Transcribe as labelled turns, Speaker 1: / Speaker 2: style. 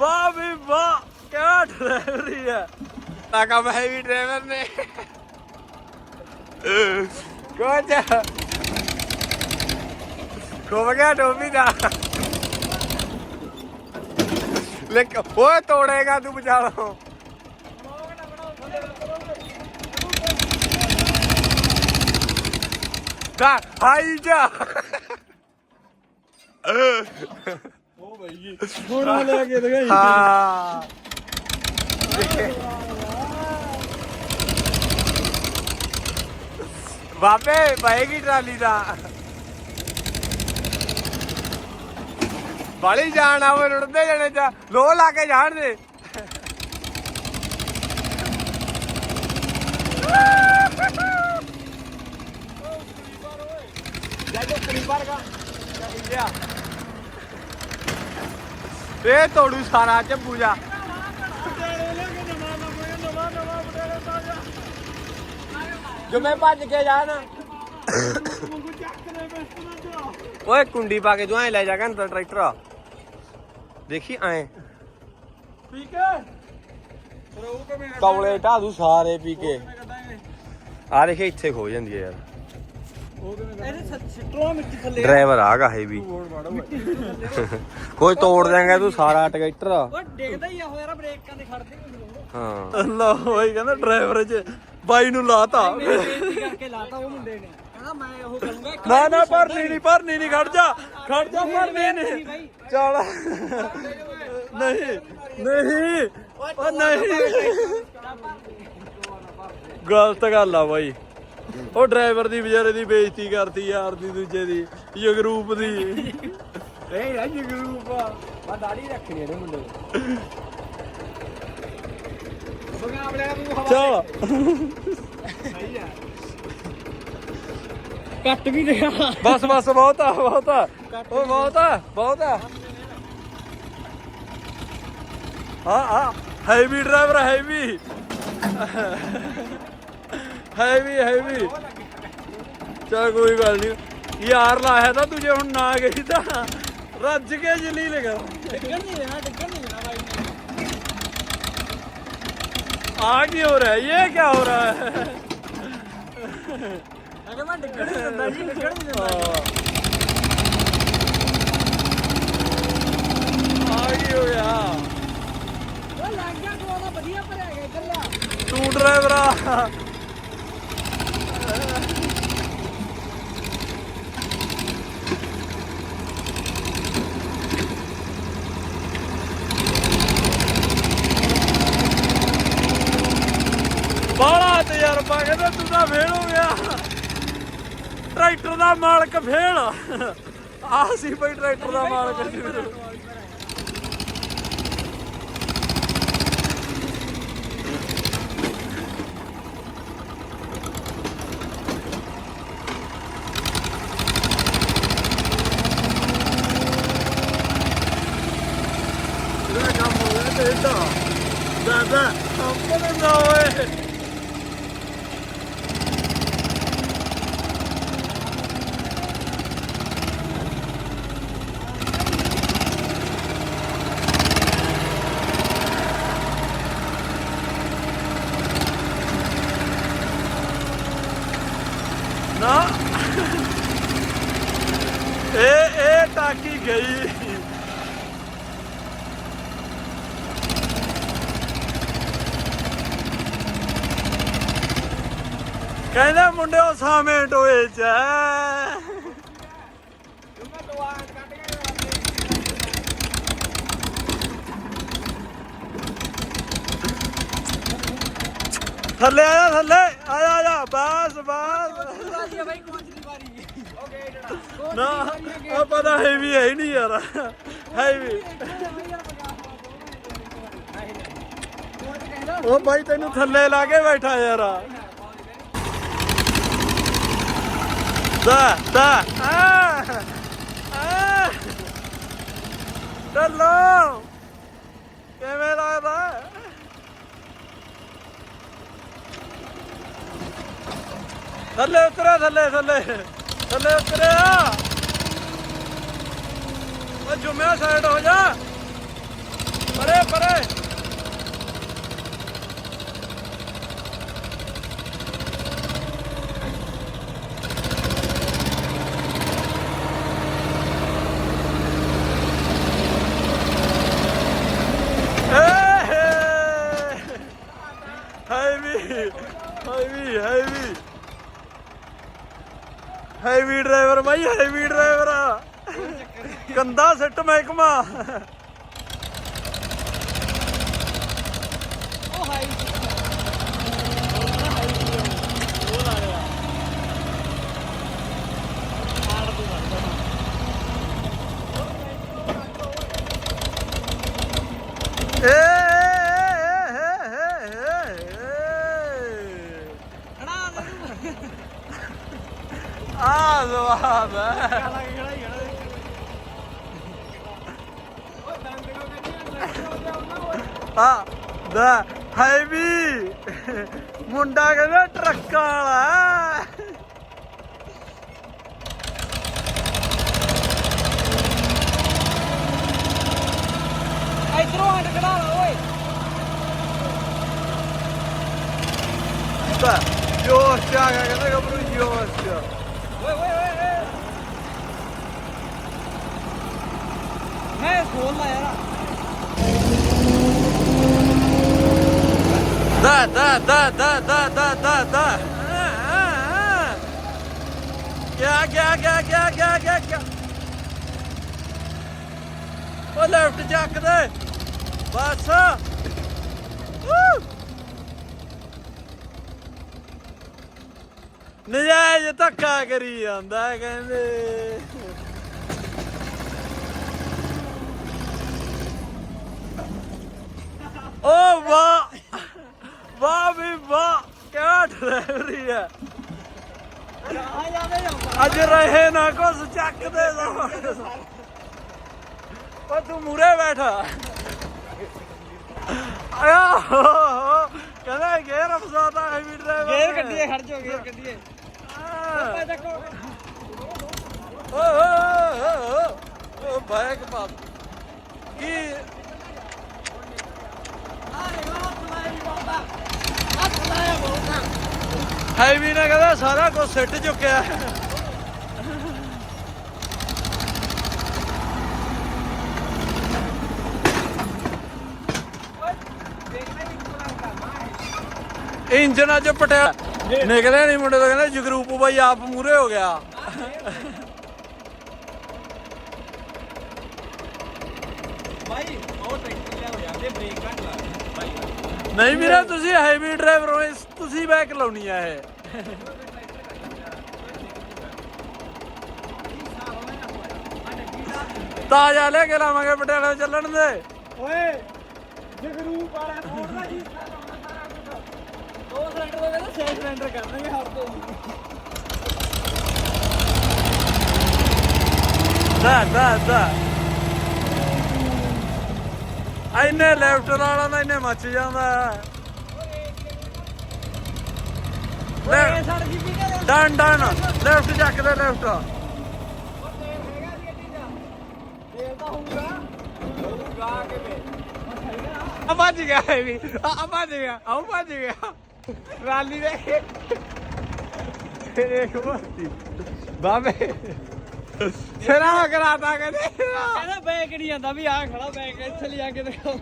Speaker 1: ਵਾਹ ਵੀ ਵਾਹ, ਕਿਆ ਡਰਾਈਵਰੀ ਹੈ। ਤਾਂ ਕੰਮ ਹੈ ਵੀ ਡਰਾਈਵਰ ਨੇ। ਕੋਚ ਖੋ ਗਿਆ ਟੋਪੀ ਦਾ ਲੈਕ ਓਏ ਤੋੜੇਗਾ ਤੂੰ ਵਿਚਾਰਾ ਦਾ ਹਾਈ ਜਾ।
Speaker 2: ਹੁਣ ਲੈ ਕੇ ਦਿਖਾਈ।
Speaker 1: ਹਾਂ। ਬਾਬੇ ਪਾਏਗੀ ਟਰਾਲੀ ਦਾ? ਬਾਲੀ ਜਾਣ ਆਵੇ ਰੁੜਦੇ ਜਾਣੇ ਚ। ਲੋ ਲਾ ਕੇ ਜਾਣ ਦੇ। ਇਹ ਤੋੜੂ ਸਾਰਾ ਚੱਬੂ ਜਾ ਜੋ ਮੈਂ ਭੱਜ ਕੇ ਜਾ ਨਾ। ਓਏ ਕੁੰਡੀ ਪਾ ਕੇ ਜੋ ਐ ਲੈ ਜਾ ਕੰਦਰ ਟਰੈਕਟਰ। ਦੇਖੀ ਐ।
Speaker 2: ਠੀਕ ਹੈ ਪਰ ਉਹ ਕਿਵੇਂ
Speaker 1: ਸਾਰੇ ਪੀ ਕੇ। ਆ ਦੇਖੇ ਇੱਥੇ ਖੋ ਜਾਂਦੀ ਹੈ ਯਾਰ
Speaker 2: ਉਹ ਕਿਵੇਂ
Speaker 3: ਇਹਦੇ ਸਿੱਟਰੋਂ ਮਿੱਟੀ ਥੱਲੇ
Speaker 1: ਡਰਾਈਵਰ ਆਗਾ ਹੈ ਵੀ।
Speaker 2: ਹੋਰ ਵੜ ਓਏ
Speaker 1: ਕੋਈ ਤੋੜ ਦੇਂਗਾ ਤੂੰ ਸਾਰਾ ਟਰੈਕਟਰ।
Speaker 3: ਉਹ ਡਿੱਗਦਾ ਹੀ ਆ ਉਹ ਯਾਰ ਬ੍ਰੇਕਾਂ ਤੇ ਖੜਦੇ ਹੀ ਨਹੀਂ ਲੋੜ
Speaker 1: ਹਾਂ।
Speaker 2: ਅੱਲਾ ਹੋਈ ਕਹਿੰਦਾ ਡਰਾਈਵਰ ਚ ਬਾਈ ਨੂੰ ਲਾਤਾ।
Speaker 3: ਮੇਰੇ ਬੇਇੱਜ਼ਤੀ ਕਰਕੇ ਲਾਤਾ ਉਹ ਮੁੰਡੇ ਨੇ। ਕਹਿੰਦਾ ਮੈਂ ਉਹ ਕਰੂੰਗਾ ਇੱਕ
Speaker 2: ਨਾ ਨਾ ਭਰਨੀ ਨਹੀਂ ਭਰਨੀ ਨਹੀਂ ਖੜ ਜਾ ਖੜ ਜਾ ਭਰਨੀ ਨਹੀਂ ਚੱਲ। ਨਹੀਂ ਨਹੀਂ ਉਹ ਨਹੀਂ। ਗਲਤ ਗੱਲ ਆ ਬਾਈ। ਉਹ ਡਰਾਈਵਰ ਦੀ ਵਿਚਾਰੇ ਦੀ ਬੇਇੱਜ਼ਤੀ ਕਰਤੀ ਯਾਰ ਦੀ ਦੂਜੇ ਦੀ ਜਗਰੂਪ ਦੀ।
Speaker 1: ਇਹ ਰਾਜ ਗਰੂਪ ਆ। ਦਾੜੀ ਰੱਖਣੀ ਇਹਨੇ ਮੁੰਡੇ
Speaker 2: ਚੱਲ।
Speaker 3: ਕੱਟ ਵੀ ਦਿਆ
Speaker 2: ਬਸ ਬਸ ਬਹੁਤ ਆ ਬਹੁਤ ਆ। ਉਹ ਬਹੁਤ ਆ ਬਹੁਤ ਆ। ਹਾਂ ਹਾਂ। Heavy driver heavy heavy heavy ਚਲ ਕੋਈ ਗੱਲ ਨਹੀਂ ਯਾਰ ਲਾਇਆ ਤਾਂ ਤੁਝੇ ਹੁਣ ਨਾ ਗਈ ਤਾਂ ਰੱਜ ਕੇ ਜਲੀ ਲਗਾ
Speaker 3: ਡਿੱਗਣ ਨਹੀਂ ਦੇਣਾ ਡਿੱਗਣ ਨਹੀਂ ਦੇਣਾ ਬਾਈ ਨੇ।
Speaker 2: ਆ ਕੀ ਹੋ ਰਿਹਾ? ਇਹ ਕੀ ਹੋ ਰਿਹਾ? ਹੈ
Speaker 3: ਅਗੇ ਮੈਂ ਨਹੀਂ ਦਿੰਦਾ ਜੀ ਡਿੱਗਣ ਨਹੀਂ ਦਿੰਦਾ
Speaker 2: ਆ ਕੀ ਹੋ ਗਿਆ?
Speaker 3: ਉਹ ਲੱਗ ਗਿਆ ਕੋਲਾ ਵਧੀਆ ਭਰਿਆ ਗਿਆ ਇੱਧਰ ਲਿਆ
Speaker 2: ਤੂੰ ਡਰਾਈਵਰ ਆ। ਬਾਲਾ ਤਜਰਬਾ, ਕਹਿੰਦਾ ਤੂੰ ਤਾਂ ਫੇਲ ਹੋ ਗਿਆ। ਟਰੈਕਟਰ ਦਾ ਮਾਲਕ ਫੇਲ। ਆ ਸੀ ਬਈ ਟਰੈਕਟਰ ਦਾ ਮਾਲਕ ਇਹਦਾ ਕੰਮ ਹੋ ਗਿਆ ਟੇਡਾ ਦਾਦਾ ਆਪਣੇ ਨਾ ਓਏ ਨਾ ਇਹ ਇਹ ਟਾਕੀ ਗਈ ਕਹਿੰਦੇ ਮੁੰਡੇ ਉਹ ਸਾਵੇਂ ਟੋਏ ਚ ਥੱਲੇ ਆ ਜਾ, ਥੱਲੇ। ਆ ਜਾ ਆ ਜਾ। ਬਸ ਬਸ। ਨਾ, ਆ ਪਤਾ ਹੈਵੀ ਹੈ ਹੀ ਨਹੀਂ ਯਾਰ। ਹੈਵੀ ਉਹ ਬਾਈ ਤੈਨੂੰ ਥੱਲੇ ਲਾ ਕੇ ਬੈਠਾ ਯਾਰ। ਦਾ ਦਾ ਆ ਆ ਚੱਲੋ ਕਿਵੇਂ ਲੱਗਦਾ ਥੱਲੇ ਉਤਰਿਆ ਥੱਲੇ ਥੱਲੇ ਥੱਲੇ ਉਤਰਿਆ ਉਹ ਜੁਮਿਆ ਸਾਈਡ ਹੋ ਜਾ ਪਰੇ ਪਰੇ ਹੈਵੀ ਹੈਵੀ ਹੈਵੀ ਡਰਾਈਵਰ ਬਾਈ ਹੈਵੀ ਡਰਾਈਵਰ ਕੰਦਾ ਸਿੱਟ ਮਹਿਕਮਾ
Speaker 3: ਉਹ ਹਾਈ ਉਹ ਲਾ ਰਿਹਾ ਆੜ ਤੋਂ ਵੱਢਦਾ
Speaker 2: ਏ
Speaker 3: ਖੜਾ ਦੇ
Speaker 2: ਆ ਜਵਾਬ ਹੈ। ਆ ਦਾ ਹੈਵੀ ਮੁੰਡਾ ਕਹਿੰਦਾ ਟਰੱਕਾਂ ਵਾਲਾ
Speaker 3: ਇਧਰੋਂ ਹਟ ਖੜਾ ਲਾ ਓਏ।
Speaker 2: ਦਾ ਜੋਸ਼ ਆ ਗਿਆ ਕਹਿੰਦਾ ਗੱਭਰੂ ਜੋਸ਼ Да, да, да, да, да, да, да, да. ਗਿਆ ਗਿਆ ਗਿਆ ਗਿਆ ਗਿਆ ਗਿਆ ਗਿਆ ਉਹ ਲੈਫਟ ਚੱਕ ਦੇ। ਬਸ। ਨਜਾਇਜ਼ ਧੱਕਾ ਕਰੀ ਜਾਂਦਾ ਕਹਿੰਦੇ। ਓ ਵਾਹ ਵਾਹ ਵੀ ਵਾਹ ਕਿਆ ਡਰਾਈਵਰੀ ਹੈ। ਅੱਜ ਰਹੇ ਨਾ ਕੁਛ ਚੱਕਦੇ ਸਭ ਓ ਤੂੰ ਮੂਰੇ ਬੈਠਾ। ਆਇਆ ਕਹਿੰਦਾ ਗੇਰ ਅਫਸਾਦਾ ਹੈ ਵੀ ਡਰਾਈਵਰ
Speaker 3: ਗੇਰ ਕੱਢੀਏ ਖੜ ਜਾਓ ਗੇਰ ਕੱਢੀਏ।
Speaker 2: ਓ ਓ ਓ ਓ ਬਾਈਕ ਪਾ। ਕੀ
Speaker 3: ਆ ਵੀ ਬਹੁਤਾ
Speaker 2: ਕਹਿੰਦਾ ਸਾਰਾ ਕੁਝ ਸਿੱਟ ਚੁੱਕਿਆ।
Speaker 3: ਦੇਖਣਾ ਵੀ
Speaker 2: ਇੰਜਨ ਅੱਜ ਪਟਿਆ ਨਿਕਲਿਆ ਨਹੀਂ ਮੁੰਡੇ ਤੋਂ, ਕਹਿੰਦਾ ਜਗਰੂਪ ਬਾਈ ਆਪ ਮੂਰੇ ਹੋ ਗਿਆ।
Speaker 3: ਭਾਈ ਉਹ ਟਰੈਕਟਰ ਲਿਆ ਹੋ ਜਾਂਦੇ ਬ੍ਰੇਕ ਘੱਟ ਲਾ
Speaker 2: ਨਹੀਂ ਵੀਰੇ ਤੁਸੀਂ ਹੈਵੀ ਡਰਾਈਵਰ ਹੋ ਇਸ- ਤੁਸੀਂ ਬੈਕ ਲਾਉਣੀ ਆ ਇਹ। ਤਾਜ਼ਾ ਲੈ ਕੇ ਲਾਵਾਂਗੇ ਪਟਿਆਲੇ ਚੱਲਣ ਦੇ।
Speaker 3: ਓਏ ਜਗਰੂਪ ਵਾਲਾ ਮੋੜਦਾ ਜੀ। ਦੋ ਸਿਲੰਡਰ ਦਾ ਕਹਿੰਦਾ 6 ਸਿਲੰਡਰ ਕਰਨਗੇ ਹਰ ਤੋਂ
Speaker 2: ਦਾ ਦਾ ਦਾ। ਐਨੇ ਲੈਫਟ ਵਾਲਾ ਨਾ ਇਹਨੇ ਮੱਚ ਜਾਂਦਾ। ਲੈ।
Speaker 3: ਓਏ ਸੜ ਗਈ ਵੀ ਕਰੇ
Speaker 2: ਡਨ ਡਨ। ਲੈਫਟ ਚੱਕ ਦੇ ਲੈਫਟ ਆ ਭੱਜ ਗਿਆ ਇਹ ਵੀ। ਆ ਭੱਜ ਗਿਆ। ਆਉ ਭੱਜ ਗਿਆ। ਰਾਲੀ ਦੇ। ਤੇਰੇ ਕੋਤੀ ਬਾਬੇ। ਸਿਰਾ ਕਰਾਤਾ ਕਹਿੰਦੇ।
Speaker 3: ਕਹਿੰਦਾ ਬੈਗ ਨਹੀਂ ਜਾਂਦਾ ਵੀ ਆ ਖੜਾ ਬੈਗ ਇੱਥੇ ਲਿਆ ਕੇ ਦਿਖਾਓ।